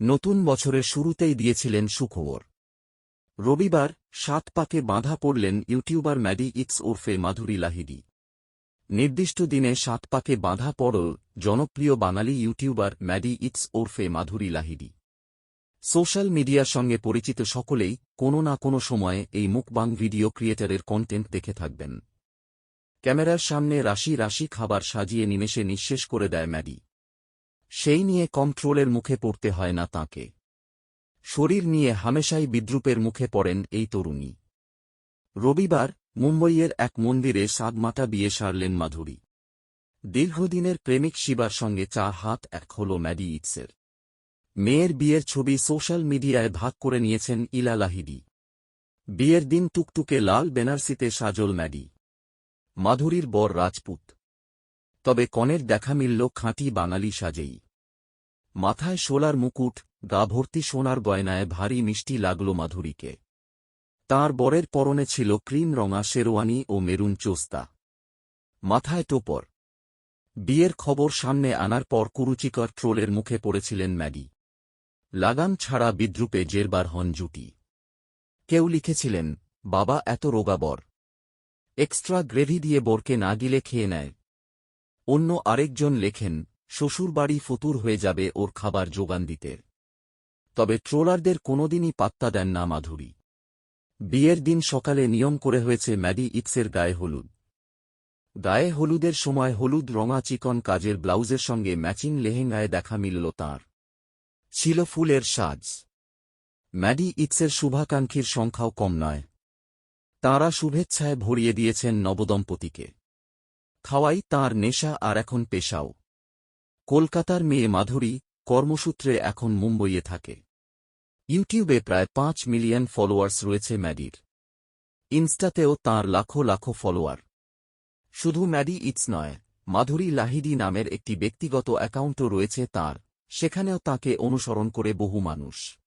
নতুন বছরের শুরুতেই দিয়েছিলেন সুখবর। রবিবার সাত পাকে বাঁধা পড়লেন ইউটিউবার ম্যাডি ইক্স ওরফে মাধুরী লাহিড়ী। নির্দিষ্ট দিনে সাত পাকে বাঁধা পড়ল জনপ্রিয় বাঙালি ইউটিউবার ম্যাডি ইক্স ওরফে মাধুরী লাহিড়ী। সোশ্যাল মিডিয়ার সঙ্গে পরিচিত সকলেই কোনো না কোনো সময়ে এই মুখবাং ভিডিও ক্রিয়েটারের কন্টেন্ট দেখে থাকবেন। ক্যামেরার সামনে রাশি রাশি খাবার সাজিয়ে নিমেষে নিঃশেষ করে দেয় ম্যাডি। সেই নিয়ে কন্ট্রোলের মুখে পড়তে হয় না তাঁকে। শরীর নিয়ে হামেশাই বিদ্রুপের মুখে পড়েন এই তরুণী। রবিবার মুম্বইয়ের এক মন্দিরে সাদমাটা বিয়ে সারলেন মাধুরী। দীর্ঘদিনের প্রেমিক শিবার সঙ্গে চা হাত এক হল ম্যাডি ইটসের। মেয়ের বিয়ের ছবি সোশ্যাল মিডিয়ায় ভাগ করে নিয়েছেন ইলা লাহিডি বিয়ের দিন টুকটুকে লাল বেনারসিতে সাজল ম্যাডি। মাধুরীর বর রাজপুত। তবে কনের দেখা মিলল খাঁটি বাঙালি সাজেই। মাথায় সোলার মুকুট, গা ভর্তি সোনার গয়নায় ভারী মিষ্টি লাগল মাধুরীকে। তাঁর বরের পরনে ছিল ক্রিম রঙা শেরওয়ানি ও মেরুন চোস্তা। মাথায় টোপর। বিয়ের খবর সামনে আনার পর কুরুচিকর ট্রোলের মুখে পড়েছিলেন ম্যাডি লাগাম ছাড়া বিদ্রুপে জেরবার হন জুটি। কেউ লিখেছিলেন, বাবা এত রোগাবর এক্সট্রা গ্রেভি দিয়ে বরকে না গিলে খেয়ে নেয়। অন্য আরেকজন লেখেন শ্বশুরবাড়ি ফতুর হয়ে যাবে ওর খাবার যোগান দিতে। তবে ট্রোলারদের কোনোদিনই পাত্তা দেন না মাধুরী। বিয়ের দিন সকালে নিয়ম করে হয়েছে ম্যাডি ইটসের গায়ে হলুদ। গায়ে হলুদের সময় হলুদ রঙা চিকন কাজের ব্লাউজের সঙ্গে ম্যাচিং লেহেঙ্গায় দেখা মিলল তাঁর। ছিল ফুলের সাজ। ম্যাডি ইটসের শুভাকাঙ্ক্ষীর সংখ্যাও কম নয়। তাঁরা শুভেচ্ছায় ভরিয়ে দিয়েছেন নবদম্পতিকে। খাওয়াই তাঁর নেশা আর এখন পেশাও। কলকাতার মেয়ে মাধুরী কর্মসূত্রে এখন মুম্বইয়ে থাকে। ইউটিউবে প্রায় পাঁচ মিলিয়ন ফলোয়ার্স রয়েছে ম্যাডির। ইনস্টাতেও তার লাখো লাখো ফলোয়ার। শুধু ম্যাডি ইটস নয়, মাধুরী লাহিদি নামের একটি ব্যক্তিগত অ্যাকাউন্টও রয়েছে তার, সেখানেও তাকে অনুসরণ করে বহু মানুষ।